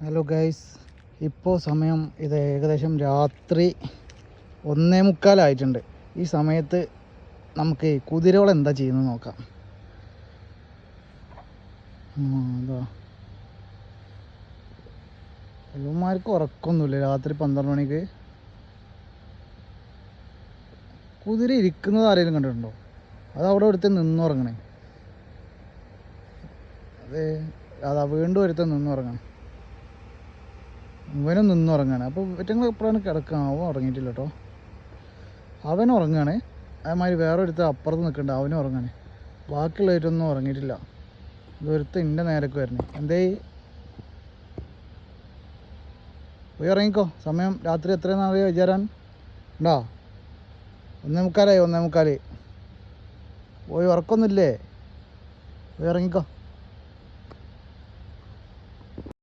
Hello guys ഇപ്പോൾ സമയം ഇത് ഏകദേശം രാത്രി ഒന്നേ മുക്കാലായിട്ടുണ്ട്. ഈ സമയത്ത് നമുക്ക് കുതിരകൾ എന്താ ചെയ്യുന്നത് നോക്കാം. അതാ ഇവന്മാർക്ക് ഉറക്കമൊന്നുമില്ല രാത്രി പന്ത്രണ്ട് മണിക്ക്. കുതിര ഇരിക്കുന്നത് ആരെങ്കിലും കണ്ടിട്ടുണ്ടോ? അത് അവിടെ ഒരുത്തേ നിന്നുറങ്ങണേ. അതെ അതാ വീണ്ടും ഒരുത്തേ നിന്നുറങ്ങണം. ഇവനും നിന്നുറങ്ങാണ്. അപ്പോൾ ഇവറ്റങ്ങൾ എപ്പോഴാണ് കിടക്കുക അവൻ ഉറങ്ങിയിട്ടില്ല കേട്ടോ അവൻ ഉറങ്ങാണ്. അതേമാതിരി വേറെ ഒരുത്ത അപ്പുറത്ത് നിൽക്കുന്നുണ്ട് അവനും ഉറങ്ങാണ്. ബാക്കിയുള്ളവരൊന്നും ഉറങ്ങിയിട്ടില്ല. ഇതൊരുത്ത എന്റെ നേരക്ക് വരണേ എന്തേ? പോയി ഇറങ്ങിക്കോ സമയം രാത്രി എത്രയെന്ന് അറിയാം വിചാരാൻ ഉണ്ടോ? ഒന്നേ മുക്കാലായി ഒന്നേ മുക്കാൽ പോയി ഉറക്കൊന്നുമില്ലേ? പോയി ഇറങ്ങിക്കോ